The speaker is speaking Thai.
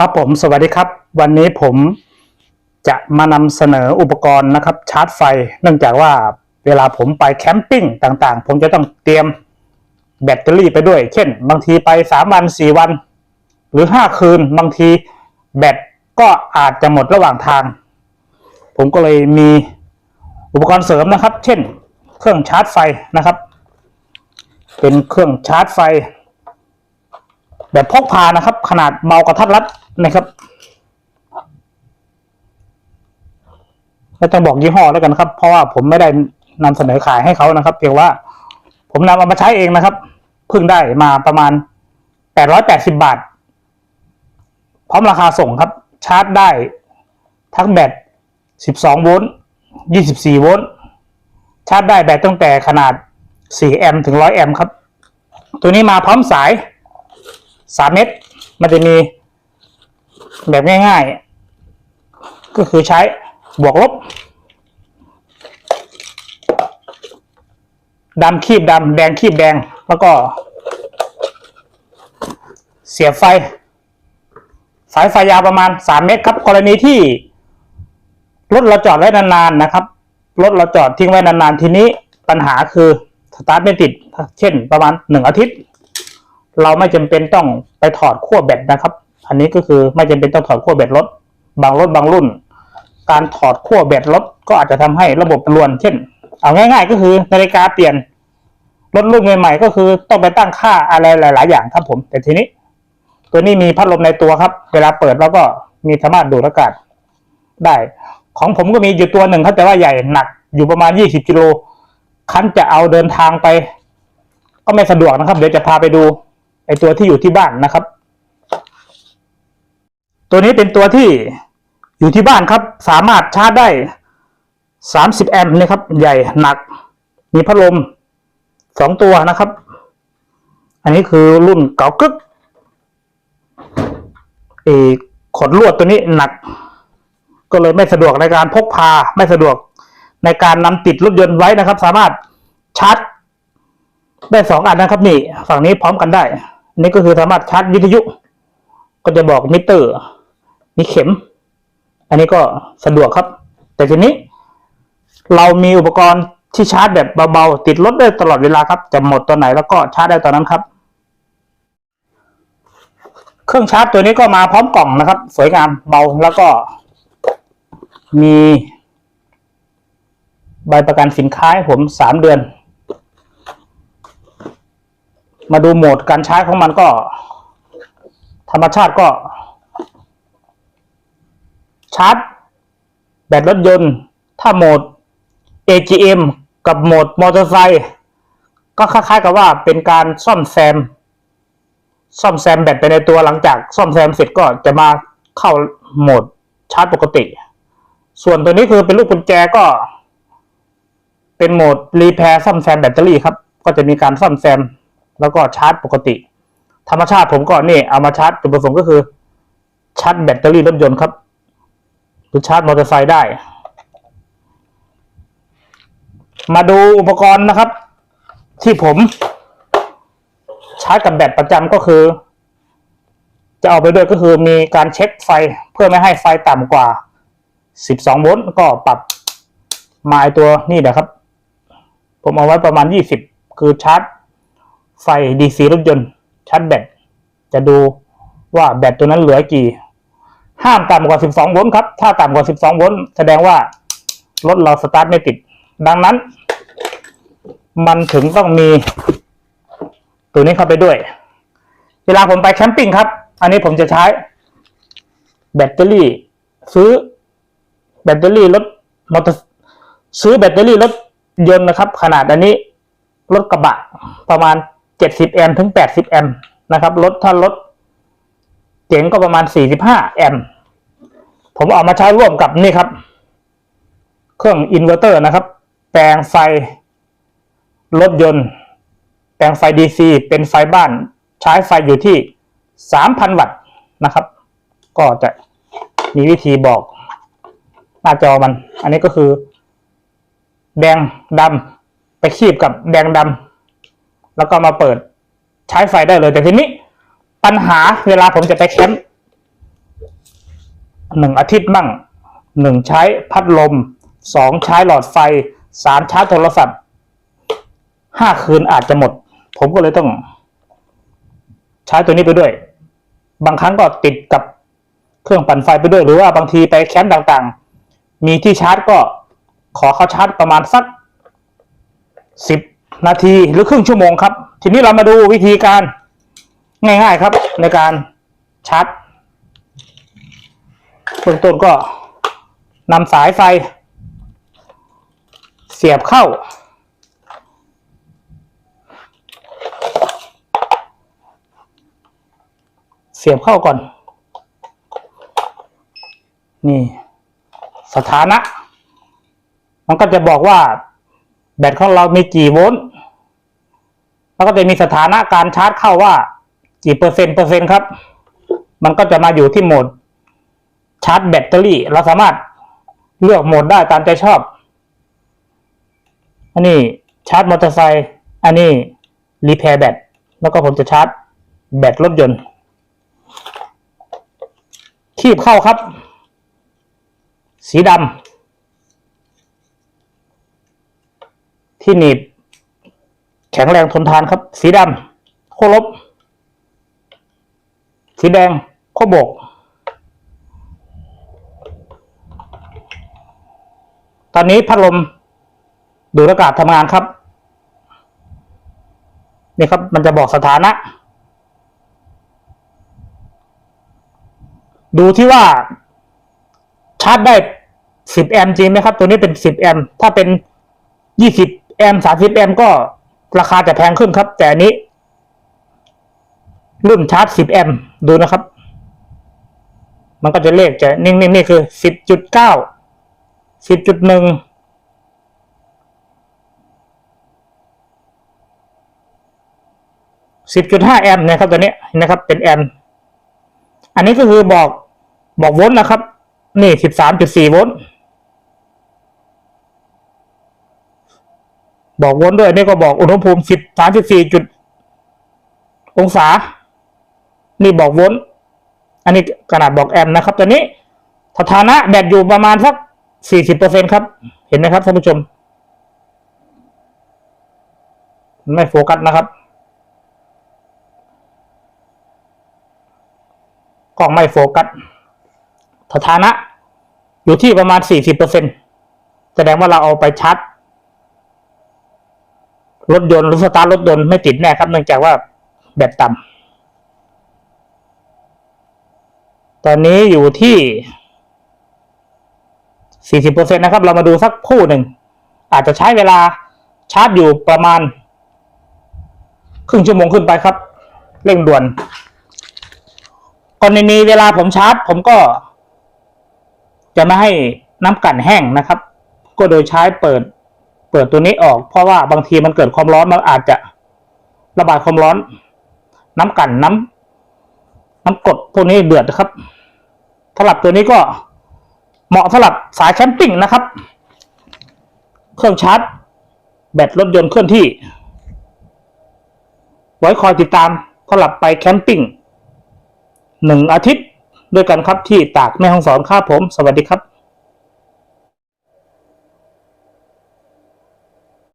ครับผมสวัสดีครับ วันนี้ผมจะมานำเสนออุปกรณ์นะครับ ชาร์จไฟ เนื่องจากว่าเวลาผมไปแคมปิ้งต่างๆ ผมจะต้องเตรียมแบตเตอรี่ไปด้วย เช่น บางทีไปสามวันสี่วัน หรือห้าคืน บางทีแบตก็อาจจะหมดระหว่างทาง ผมก็เลยมีอุปกรณ์เสริมนะครับ เช่น เครื่องชาร์จไฟนะครับ เป็นเครื่องชาร์จไฟ แบบพกพานะครับ ขนาดเบากระทัดรัดนะครับไม่ต้องบอกยี่ห้อแล้วกันครับ เพราะว่าผมไม่ได้นำเสนอขายให้เขานะครับ เพียงว่า ผมนำเอามาใช้เองนะครับเพิ่งได้มาประมาณแปดร้อยแปดสิบาท พร้อมราคาส่งครับ ชาร์จได้ทั้งแบตสิบสองโวลต์ยี่สิบสี่โวลต์ชาร์จได้แบตตั้งแต่ขนาดสี่แอมป์ถึงร้อยแอมป์ครับ ตัวนี้มาพร้อมสาย สามเม็ดมันจะมีแบบง่ายๆ ก็คือใช้บวกลบดำคีบดำแดงคีบแดง แล้วก็ เสียบไฟ สายไฟยาวประมาณสามเมตรครับ กรณีที่ รถเราจอดไว้นานๆนะครับ รถเราจอดทิ้งไว้นานๆ ทีนี้ปัญหาคือ สตาร์ทไม่ติด เช่นประมาณหนึ่งอาทิตย์ เราไม่จำเป็นต้องไปถอดขั้วแบตนะครับ อันนี้ก็คือไม่จำเป็นต้องถอดขั้วแบตรถ บางรถบางรุ่น การถอดขั้วแบตรถก็อาจจะทำให้ระบบรวน เช่น เอาง่าย ๆ ก็คือนาฬิกาเปลี่ยนรถรุ่นใหม่ๆก็คือต้องไปตั้งค่าอะไรหลาย ๆ อย่างครับผม แต่ทีนี้ ตัวนี้มีพัดลมในตัวครับ เวลาเปิดแล้วก็มีสามารถดูดอากาศได้ ของผมก็มีอยู่ตัวหนึ่งครับแต่ว่าใหญ่หนักอยู่ประมาณยี่สิบกิโลคันจะเอาเดินทางไป ก็ไม่สะดวกนะครับ เดี๋ยวจะพาไปดู ไอตัวที่อยู่ที่บ้านนะครับ ตัวนี้เป็นตัวที่อยู่ที่บ้านครับ สามารถชาร์จได้ 30 แอมป์นะครับ ใหญ่หนัก มีพัดลมสองตัวนะครับ อันนี้คือรุ่นเก่ากึกเออขดลวดตัวนี้หนัก ก็เลยไม่สะดวกในการพกพาไม่สะดวกในการนำติดรถยนต์ไว้นะครับ สามารถชาร์จได้สองอันนะครับ นี่ ฝั่งนี้พร้อมกันได้ นี่ก็คือสามารถชาร์จวิทยุ ก็จะบอกมิเตอร์ มีเข็ม อันนี้ก็สะดวกครับ แต่ทีนี้ เรามีอุปกรณ์ที่ชาร์จแบบเบาๆ ติดรถได้ตลอดเวลาครับ จะหมดตอนไหนแล้วก็ชาร์จได้ตอนนั้นครับ เครื่องชาร์จตัวนี้ก็มาพร้อมกล่องนะครับ สวยงามเบาแล้วก็ มี ใบประกันสินค้าให้ผมสามเดือน มาดูโหมดการใช้ของมันก็ ธรรมชาติก็ ชาร์จ แบตรถยนต์ ถ้าโหมด AGM กับโหมดมอเตอร์ไซค์ก็คล้ายๆกับว่าเป็นการซ่อมแซม ซ่อมแซมแบตไปในตัวหลังจาก ซ่อมแซมเสร็จก็จะมาเข้าโหมดชาร์จปกติ ส่วนตัวนี้คือเป็นลูกกุญแจก็ เป็นโหมดรีแพร์ซ่อมแซมแบตเตอรี่ครับ ก็จะมีการซ่อมแซม แล้วก็ชาร์จปกติ ธรรมชาติผมก็นี่เอามาชาร์จจุดประสงค์ก็คือ ชาร์จแบตเตอรี่รถยนต์ครับ หรือชาร์จมอเตอร์ไซค์ได้ มาดูอุปกรณ์นะครับ ที่ผม ชาร์จกับแบตประจำก็คือ จะเอาไปด้วยก็คือมีการเช็คไฟเพื่อไม่ให้ไฟต่ำกว่า 12 โวลต์ก็ปรับไมล์ตัวนี่นะครับ ผมเอาไว้ประมาณ 20 คือชาร์จ ไฟ DC รถยนต์ชาร์จแบตจะดูว่าแบตตัวนั้นเหลือกี่ ห้ามต่ำกว่า 12 โวลต์ครับ ถ้าต่ำกว่า 12 โวลต์แสดงว่ารถเราสตาร์ทไม่ติด ดังนั้น มันถึงต้องมี ตัวนี้เข้าไปด้วย เวลาผมไปแคมปิ้งครับ อันนี้ผมจะใช้ แบตเตอรี่ ซื้อแบตเตอรี่รถมอเตอร์ซื้อแบตเตอรี่รถยนต์นะครับ ขนาดอันนี้รถกระบะประมาณ 70แอมป์ถึง80แอมป์นะครับรถถ้ารถเก๋งก็ประมาณ45แอมป์ผมเอามาใช้ร่วมกับนี่ครับ เครื่องอินเวอร์เตอร์นะครับ แปลงไฟรถยนต์ แปลงไฟ DC เป็นไฟบ้าน ใช้ไฟอยู่ที่ 3,000 วัตต์นะครับ ก็จะมีวิธีบอกหน้าจอมัน อันนี้ก็คือ แดงดำไปคีบกับแดงดำ แล้วก็มาเปิดใช้ไฟได้เลย แต่ทีนี้ปัญหาเวลาผมจะไปแคมป์หนึ่งอาทิตย์มั่งหนึ่งใช้พัดลมสองใช้หลอดไฟสามชาร์จโทรศัพท์ห้าคืนอาจจะหมด ผมก็เลยต้อง ใช้ตัวนี้ไปด้วย บางครั้งก็ติดกับเครื่องปั่นไฟไปด้วย หรือว่าบางทีไปแคมป์ต่างๆ มีที่ชาร์จก็ขอเขาชาร์จประมาณสักสิบ นาทีหรือครึ่งชั่วโมงครับ ทีนี้เรามาดูวิธีการง่าย ๆครับ ในการชาร์จเบื้องต้นก็นำสายไฟ เสียบเข้า เสียบเข้าก่อน นี่ สถานะ มันก็จะบอกว่า แบตของเรามีกี่โวลต์แล้วก็จะมีสถานะการชาร์จเข้าว่า กี่เปอร์เซ็นต์เปอร์เซ็นต์ครับ มันก็จะมาอยู่ที่โหมดชาร์จแบตเตอรี่ เราสามารถเลือกโหมดได้ตามใจชอบ อันนี้ชาร์จมอเตอร์ไซค์อันนี้รีแพร์แบตแล้วก็ผมจะชาร์จแบตรถยนต์คีบเข้าครับ สีดำ ที่หนีบ แข็งแรงทนทานครับ สีดำโคลบ สีแดงโคบก ตอนนี้พัดลมดูดอากาศทำงานครับ นี่ครับมันจะบอกสถานะ ดูที่ว่า ชาร์จได้ 10 แอมป์จริงไหมครับ ตัวนี้เป็น 10 แอมป์ถ้าเป็น 20 แอมป์30แอมก็ราคาจะแพงขึ้นครับ แต่อันนี้ รุ่นชาร์จ10แอมดูนะครับ มันก็จะเลขจะนิ่งๆนี่คือ10.9 10.1 10.5แอมนะครับตัวนี้นะครับเป็นแอมอันนี้ก็คือบอกบอกโวลต์นะครับ นี่13.4โวลต์ บอกวลต์ด้วยนี่ก็บอกอุณหภูมิ10 34จุดองศา นี่บอกวลต์อันนี้ขนาดบอกแอมนะครับตัวนี้สถานะแบตอยู่ประมาณสัก40%ครับ เห็นไหมครับท่านผู้ชม ไม่โฟกัสนะครับกล้องไม่โฟกัสสถานะ อยู่ที่ประมาณ40%แสดงว่าเราเอาไปชาร์จ รถยนต์หรือสตาร์ทรถยนต์ไม่ติดแน่ครับเนื่องจากว่าแบตต่ำตอนนี้อยู่ที่ 40%นะครับ เรามาดูสักคู่หนึ่ง อาจจะใช้เวลาชาร์จอยู่ประมาณ ครึ่งชั่วโมงขึ้นไปครับ เร่งด่วนกรณีเวลาผมชาร์จ ผมก็ จะไม่ให้น้ำกั่นแห้งนะครับ ก็โดยใช้เปิด เปิดตัวนี้ออกเพราะว่าบางทีมันเกิดความร้อนมันอาจจะระบายความร้อน น้ำกันน้ำน้ำกดพวกนี้เดือดนะครับสำหรับตัวนี้ก็เหมาะสำหรับสายแคมปิ้งนะครับ เครื่องชาร์จ แบตรถยนต์เคลื่อนที่ ไว้คอยติดตามสำหรับไปแคมปิ้งหนึ่งอาทิตย์ด้วยกันครับที่ตากแม่ห้องสอนครับผม สวัสดีครับ